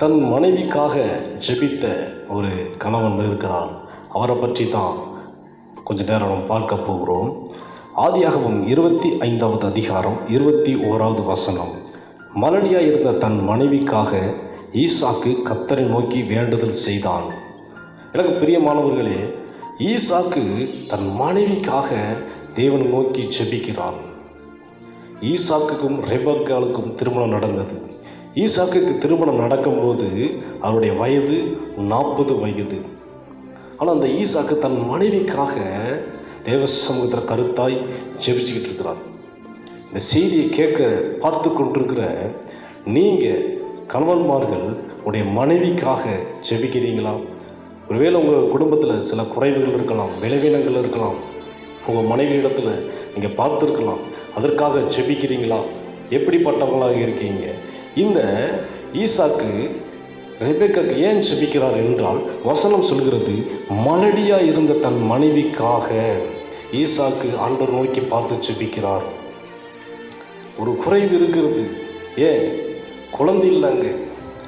தன் மனைவிக்காக ஜெபித்த ஒரு கணவன் இருக்கிறார் அவரை பற்றி தான் கொஞ்ச நேரம் நாம் பார்க்க போகிறோம். ஆதியாகவும் இருபத்தி ஐந்தாவது அதிகாரம் இருபத்தி ஓராவது வசனம். மலடியாக இருந்த தன் மனைவிக்காக ஈசாக்கு கத்தரை நோக்கி வேண்டுதல் செய்தான். எனக்கு பிரியமானவர்களே ஈசாக்கு தன் மனைவிக்காக தேவனை நோக்கி ஜெபிக்கிறான். ஈசாக்குக்கும் ரெபக்காலுக்கும் திருமணம் நடந்தது. ஈசாக்குக்கு திருமணம் நடக்கும்போது அவருடைய வயது நாற்பது வயது. ஆனால் அந்த ஈசாக்கு தன் மனைவிக்காக தேவ சமூகத்தில் கருத்தாய் ஜெபிச்சுக்கிட்டு இருக்கிறார். இந்த செய்தியை கேட்க பார்த்து கொண்டிருக்கிற நீங்கள் கணவன்மார்கள் உடைய மனைவிக்காக ஜெபிக்கிறீங்களா? ஒருவேளை உங்கள் குடும்பத்தில் சில குறைவுகள் இருக்கலாம் விளைவினங்கள் இருக்கலாம். உங்கள் மனைவி இடத்துல நீங்கள் பார்த்துருக்கலாம் அதற்காக ஜெபிக்கிறீங்களா? எப்படிப்பட்டவங்களாக இருக்கீங்க? இந்த ஈசாக்கு ரெபேக்காக்கு ஏன் செபிக்கிறார் என்றால் வசனம் சொல்கிறது மலடியாக இருந்த தன் மனைவிக்காக. ஈசாக்கு ஆண்டவர் நோக்கி பார்த்து செபிக்கிறார். ஒரு குறைவு இருக்கிறது. ஏன்? குழந்தை இல்லைங்க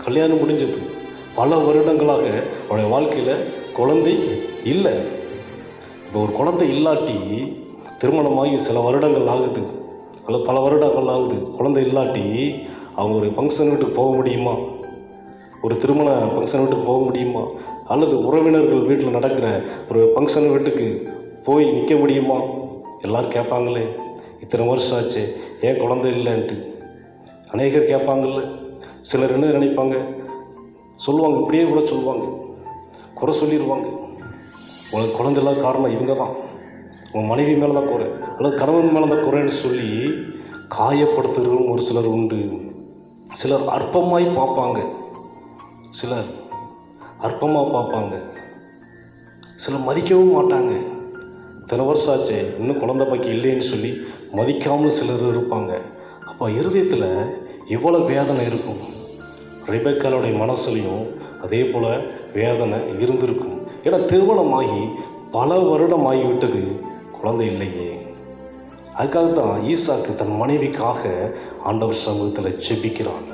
கல்யாணம் முடிஞ்சது. பல வருடங்களாக அவருடைய வாழ்க்கையில் குழந்தை இல்லை. இப்போ ஒரு குழந்தை இல்லாட்டி திருமணமாகி சில வருடங்கள் ஆகுது. அல்லது பல வருடங்கள் ஆகுது. குழந்தை இல்லாட்டி அவங்க ஒரு ஃபங்க்ஷன் வீட்டுக்கு போக முடியுமா? ஒரு திருமண ஃபங்க்ஷன் வீட்டுக்கு போக முடியுமா? அல்லது உறவினர்கள் வீட்டில் நடக்கிற ஒரு ஃபங்க்ஷன் வீட்டுக்கு போய் நிற்க முடியுமா? எல்லோரும் கேட்பாங்களே இத்தனை வருஷம் ஆச்சு ஏன் குழந்தை இல்லைன்ட்டு. அநேகர் கேட்பாங்கல்ல சிலர் என்ன நினைப்பாங்க? சொல்லுவாங்க இப்படியே கூட சொல்லுவாங்க. குறை சொல்லிடுவாங்க உனக்கு குழந்தை இல்லாத காரணம் இவங்க தான் உன் மனைவி மேலே தான் குறை. அல்லது கணவன் மேலே தான் குறைன்னு சொல்லி காயப்படுத்துகிறவங்க ஒரு சிலர் உண்டு. சிலர் அற்பமாய் பார்ப்பாங்க. சிலர் அற்பமாக பார்ப்பாங்க. சிலர் மதிக்கவும் மாட்டாங்க. இத்தனை வருஷம் ஆச்சு இன்னும் குழந்தை பாக்கி இல்லைன்னு சொல்லி மதிக்காமல் சிலர் இருப்பாங்க. அப்போ இருதயத்தில் எவ்வளோ வேதனை இருக்கும்? ரிபேக்காலுடைய மனசுலையும் அதே போல் வேதனை இருந்திருக்கும். ஏன்னா திருமணமாகி பல வருடம் ஆகிவிட்டது குழந்தை இல்லையே. அதுக்காக தான் ஈசாக்கு தன் மனைவிக்காக ஆண்டவர் சமூகத்தில் ஜெபிக்கிறான்.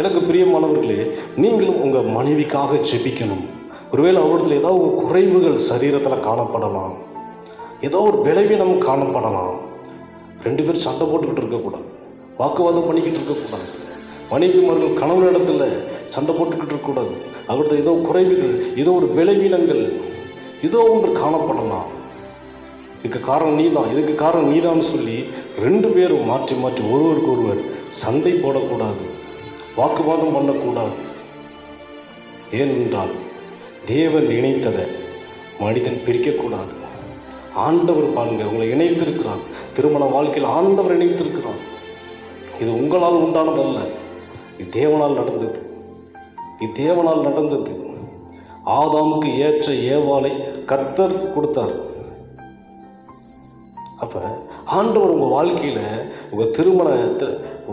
எனக்கு பிரியமானவர்களே நீங்களும் உங்கள் மனைவிக்காக ஜெபிக்கணும். ஒருவேளை அவரிடத்தில் ஏதாவது ஒரு குறைவுகள் சரீரத்தில் காணப்படலாம். ஏதோ ஒரு விளைவினம் காணப்படலாம். ரெண்டு பேரும் சண்டை போட்டுக்கிட்டு இருக்கக்கூடாது. வாக்குவாதம் பண்ணிக்கிட்டு இருக்கக்கூடாது. மனைவிமார்கள் கணவனிடத்தில் சண்டை போட்டுக்கிட்டு இருக்கக்கூடாது. அவர்கிட்ட ஏதோ குறைவுகள் ஏதோ ஒரு விளைவினங்கள் ஏதோ ஒன்று காணப்படலாம். இதுக்கு காரணம் நீதான் இதுக்கு காரணம் நீதான்னு சொல்லி ரெண்டு பேரும் மாற்றி மாற்றி ஒருவருக்கு ஒருவர் சண்டை போடக்கூடாது வாக்குவாதம் பண்ணக்கூடாது. ஏனென்றால் தேவன் இணைத்ததை மனிதன் பிரிக்கக்கூடாது. ஆண்டவர் பாருங்க உங்களை இணைத்திருக்கிறார். திருமண வாழ்க்கையில் ஆண்டவர் இணைத்திருக்கிறார். இது உங்களால் உண்டானதல்ல. இது தேவனால் நடந்தது. இது தேவனால் நடந்தது. ஆதாமுக்கு ஏற்ற ஏவாளை கர்த்தர் கொடுத்தார். அப்போ ஆண்டவர் உங்கள் வாழ்க்கையில் உங்கள் திருமண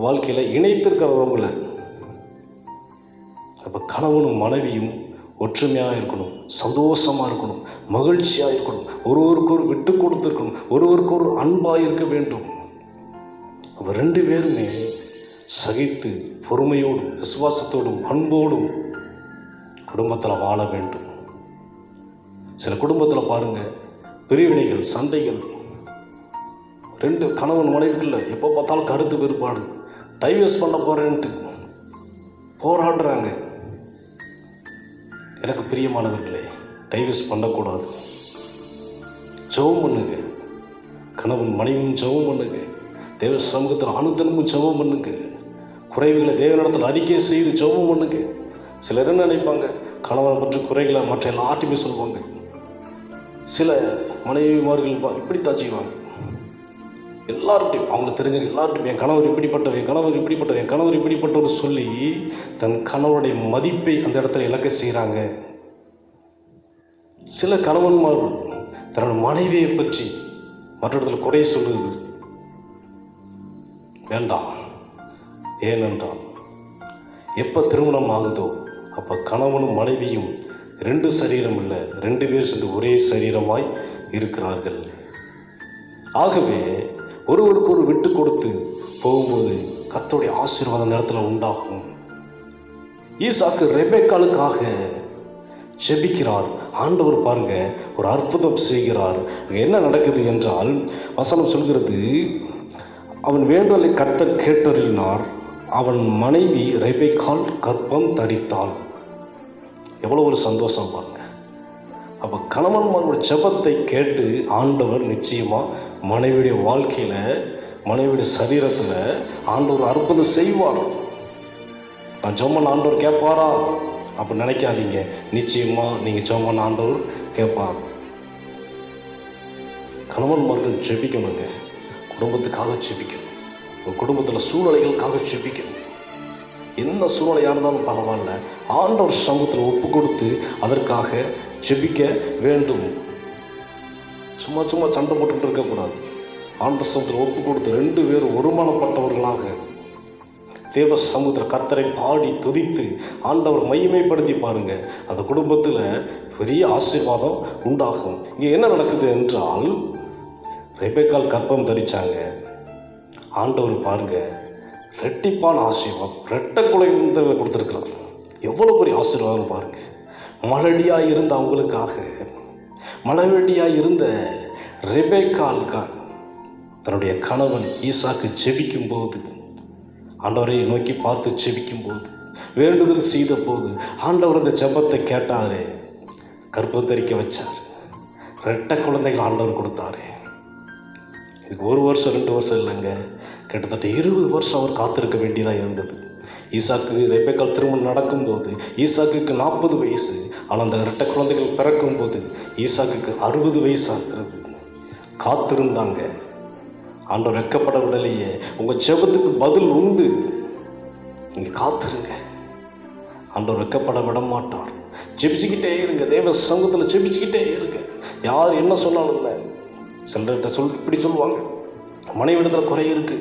வாழ்க்கையில் இணைத்திருக்கிறவங்கள அப்போ கணவனும் மனைவியும் ஒற்றுமையாக இருக்கணும் சந்தோஷமாக இருக்கணும் மகிழ்ச்சியாக இருக்கணும் ஒருவருக்கு ஒரு விட்டு கொடுத்துருக்கணும் ஒருவருக்கு ஒரு அன்பாக இருக்க வேண்டும். அப்போ ரெண்டு பேருமே சகித்து பொறுமையோடும் விசுவாசத்தோடும் அன்போடும் குடும்பத்தில் வாழ வேண்டும். சில குடும்பத்தில் பாருங்கள் பிரிவினைகள் சண்டைகள் ரெண்டு கணவன் மனைவிக்குள்ள எப்போ பார்த்தாலும் கருத்து வேறுபாடு. டைவர்ஸ் பண்ண போகிறேன்ட்டு போராடுறாங்க. எனக்கு பிரியமானவர்களே டைவர்ஸ் பண்ணக்கூடாது. ஜெபம் பண்ணுங்க. கணவன் மனைவியும் ஜெபம் பண்ணுங்க. தேவ சமூகத்தில் அனுதினமும் ஜெபம் பண்ணுங்க. குறைவுகளை தேவனிடத்தில் அறிக்கை செய்து ஜெபம் பண்ணுங்க. சிலர் என்ன நினைப்பாங்க? கணவன் பற்றி குறைகளை மற்ற எல்லாத்தையுமே சொல்லுவாங்க. சில மனைவிமார்கள் பா- இப்படித்தான் செய்வாங்க. எல்லார்ட்டையும் அவங்களுக்கு தெரிஞ்ச எல்லார்ட்டையும் என் கணவர் இப்படிப்பட்டவர் என் கணவர் இப்படிப்பட்டவர் என் கணவர் இப்படிப்பட்டவர் சொல்லி தன் கணவருடைய மதிப்பை அந்த இடத்துல இழக்க செய்கிறாங்க சில கணவன்மார் தன்னோட மனைவியை பற்றி மற்ற இடத்துல குறை சொல்லுது. வேண்டாம் ஏனென்றால் எப்போ திருமணம் ஆகுதோ அப்போ கணவனும் மனைவியும் ரெண்டு சரீரம் இல்லை ரெண்டு பேர் சேர்ந்து ஒரே சரீரமாய் இருக்கிறார்கள். ஆகவே ஒருவருக்கு ஒரு விட்டு கொடுத்து போகும்போது கத்தோடைய ஆசீர்வாதம் நேரத்தில் உண்டாகும். ஈசாக்கு ரெபேக்காலுக்காக செபிக்கிறார் ஆண்டவர் பாருங்க ஒரு அற்புதம் செய்கிறார். என்ன நடக்குது என்றால் வசனம் சொல்கிறது அவன் வேண்டுதலை கர்த்தர் கேட்டறினார் அவன் மனைவி ரெபேக்கால் கற்பம் தடித்தாள் எவ்வளோ ஒரு சந்தோஷம் பாருங்க. அப்போ கணவன்மாரோட ஜெபத்தை கேட்டு ஆண்டவர் நிச்சயமாக மனைவியுடைய வாழ்க்கையில் மனைவியுடைய சரீரத்தில் ஆண்டவர் அற்புதம் செய்வார். நான் ஜெபம் ஆண்டவர் கேட்பாரா? அப்படி நினைக்காதீங்க. நிச்சயமா நீங்கள் ஜெபம் ஆண்டவர் கேட்பார். கணவன்மார்கள் ஜெபிக்கணுங்க. குடும்பத்துக்காக ஜெபிக்கணும். உங்கள் குடும்பத்தில் சூழ்நிலைகளுக்காக ஜெபிக்கணும். என்ன சூழ்நிலையாக இருந்தாலும் பரவாயில்ல. ஆண்டவர் சமூகத்தில் ஒப்பு கொடுத்து அதற்காக ஜெபிக்க வேண்டும். சும்மா சும்மா சண்டை போட்டுட்டு இருக்கக்கூடாது ஆண்டவர் சமூகத்தில் ஒப்பு கொடுத்து ரெண்டு பேரும் ஒருமானப்பட்டவர்களாக தேவ சமுத்திர கத்தரை பாடி துதித்து ஆண்டவர் மையமைப்படுத்தி பாருங்க. அந்த குடும்பத்தில் பெரிய ஆசீர்வாதம் உண்டாகும். இங்கே என்ன நடக்குது என்றால் ரெபேக்கால் கற்பம் தரிச்சாங்க. ஆண்டவர் பாருங்கள் ரெட்டிப்பான ஆசீர்வாதம். ரெட்டை குலைந்த கொடுத்துருக்கிறார். எவ்வளோ பெரிய ஆசீர்வாதம் பாருங்க. மலடியாக இருந்த அவங்களுக்காக மலவெடியாக இருந்த ரெபேக்கால்கா தன்னுடைய கணவன் ஈசாக்கு ஜெபிக்கும் போது ஆண்டவரை நோக்கி பார்த்து ஜெபிக்கும் போது வேண்டுதல் செய்த போது ஆண்டவர் அந்த ஜபத்தை கேட்டார் கற்பத்தரிக்க வச்சார். ரெட்டை குழந்தைகள் ஆண்டவர் கொடுத்தாரு. இதுக்கு ஒரு வருஷம் ரெண்டு வருஷம் இல்லைங்க. கிட்டத்தட்ட இருபது வருஷம் அவர் காத்திருக்க வேண்டியதாக இருந்தது. ஈசாக்கு ரெபேக்கால் திருமணம் நடக்கும்போது ஈசாக்குக்கு நாற்பது வயசு ஆனால் அந்த ரெட்டை குழந்தைகள் பிறக்கும்போது ஈசாக்குக்கு அறுபது வயசு ஆகிறது. காத்திருந்தாங்க. ஆண்டவர் வெக்கப்பட விடலையே உங்கள் ஜெபத்துக்கு பதில் உண்டு. நீங்கள் காத்திருங்க. ஆண்டவர் வெக்கப்பட விட மாட்டார் ஜெபிச்சுக்கிட்டே இருங்க. தேவ சங்கத்தில் ஜெபிச்சுக்கிட்டே இருங்க. யார் என்ன சொன்னாலும் இல்லை. சிலர்கிட்ட சொல் இப்படி சொல்லுவாங்க. மனைவி இடத்துல குறை இருக்கு.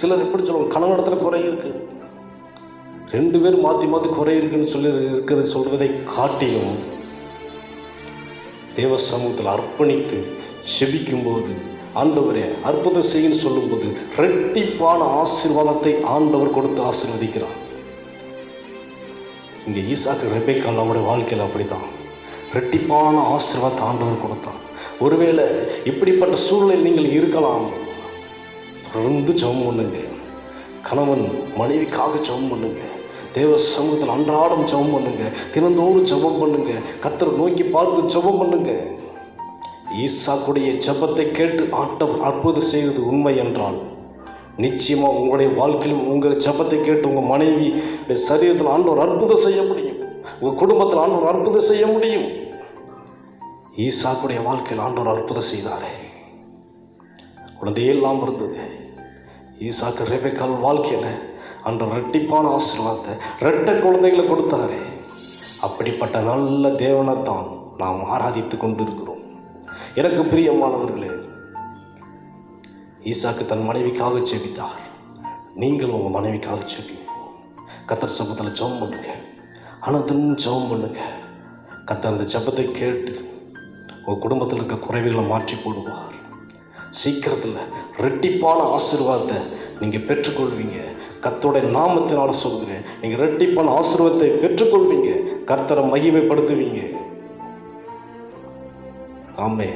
சிலர் எப்படி சொல்லுவாங்க? கணவன் இடத்துல குறை இருக்கு. ரெண்டு பேரும் மாற்றி மாற்றி குறை இருக்குன்னு சொல்லி இருக்கிறது சொல்வதை காட்டியும் தேவ சமூகத்தில் அர்ப்பணித்து செபிக்கும்போது ஆண்டவரே அற்புதம் செய்யுன்னு சொல்லும்போது ரெட்டிப்பான ஆசீர்வாதத்தை ஆண்டவர் கொடுத்து ஆசீர்வதிக்கிறார். இங்கே ஈசாக்கு ரெபேக்கால் அவருடைய வாழ்க்கையில் அப்படிதான் ரெட்டிப்பான ஆசீர்வாதத்தை ஆண்டவர் கொடுத்தான். ஒருவேளை இப்படிப்பட்ட சூழ்நிலையில் நீங்கள் இருக்கலாம். தொடர்ந்து ஜெபம் பண்ணுங்க. கணவன் மனைவிக்காக ஜெபம் பண்ணுங்க. தேவ சமூகத்தில் அன்றாடம் ஜெபம் பண்ணுங்க. தினந்தோறும் ஜெபம் பண்ணுங்க. கத்தரை நோக்கி பார்த்து ஜெபம் பண்ணுங்க. ஈசாக்குடைய ஜெபத்தை கேட்டு ஆட்டம் அற்புதம் செய்வது உண்மை என்றால் நிச்சயமாக உங்களுடைய வாழ்க்கையிலும் உங்கள் ஜெபத்தை கேட்டு உங்கள் மனைவி சரீரத்தில் ஆண்டவர் அற்புதம் செய்ய முடியும். உங்கள் குடும்பத்தில் ஆண்டவர் அற்புதம் செய்ய முடியும். ஈசாக்குடைய வாழ்க்கையில் ஆண்டவர் அற்புதம் செய்தாரே. குழந்தையே இல்லாமல் இருந்தது ஈசாக்கு ரெபேக்கால் வாழ்க்கையில் அன்று ரெட்டிப்பான ஆசீர்வாதத்தை ரெட்ட குழந்தைகளை கொடுத்தாரே. அப்படிப்பட்ட நல்ல தேவனைத்தான் நாம் ஆராதித்து கொண்டிருக்கிறோம். எனக்கு பிரியமானவர்களே ஈசாக்கு தன் மனைவிக்காக ஜெபித்தார். நீங்கள் உங்கள் மனைவிக்காக செபிங்க கத்தர் சபத்தில் ஜெபம் பண்ணுங்க. அனந்தனும் ஜெபம் பண்ணுங்க. கத்தர் அந்த ஜெபத்தை கேட்டு உங்கள் குடும்பத்தில் இருக்க குறைவுகளை மாற்றி போடுவார். சீக்கிரத்தில் ரெட்டிப்பான ஆசீர்வாதத்தை நீங்கள் பெற்றுக்கொள்வீங்க. கத்தோடைய நாமத்தினால சொல்கிறேன் நீங்கள் ரெட்டிப்பான ஆசீர்வாதத்தை பெற்றுக்கொள்வீங்க. கர்த்தரை மகிமைப்படுத்துவீங்க. ஆமே